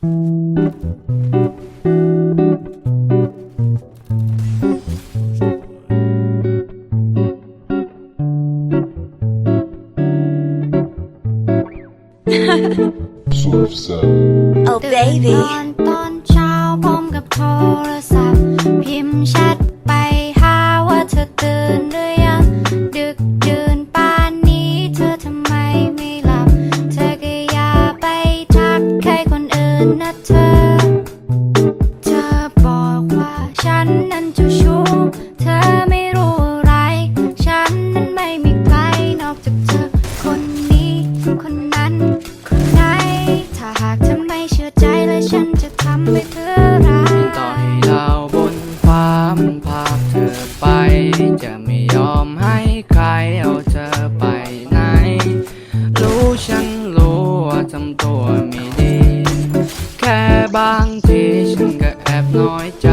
Oh baby นอนตอนเช้าพร้อมกับโทรศัพท์ พิมพ์แชท ฉันนั้นเจ้าชู้เธอไม่รู้อะไร ฉันนั้นไม่มีใครนอกจากเธอ คนนี้คนนั้น คนไหน ถ้าหากเธอไม่เชื่อใจแล้วฉันจะทำไปเพื่ออะไรต่อให้ดาวบนฟ้ามันพาเธอไป จะไม่ยอมให้ใครเอาเธอไปไหน รู้ฉันรู้ว่าทำตัวไม่ดี แค่บางทีฉันก็แอบน้อยใจ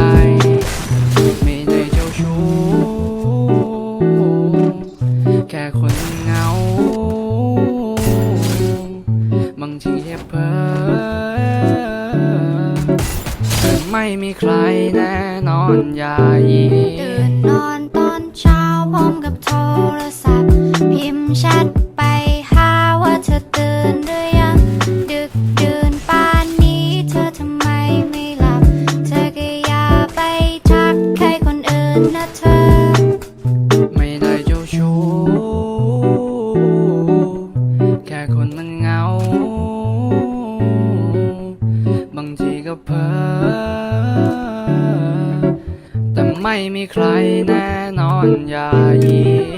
ไม่มีใครแน่นอนอย่ายีตื่นนอนตอนเช้าพร้อมกับโทรศัพท์ พิมพ์แชทไป ไม่มีใครแน่นอนอย่ายี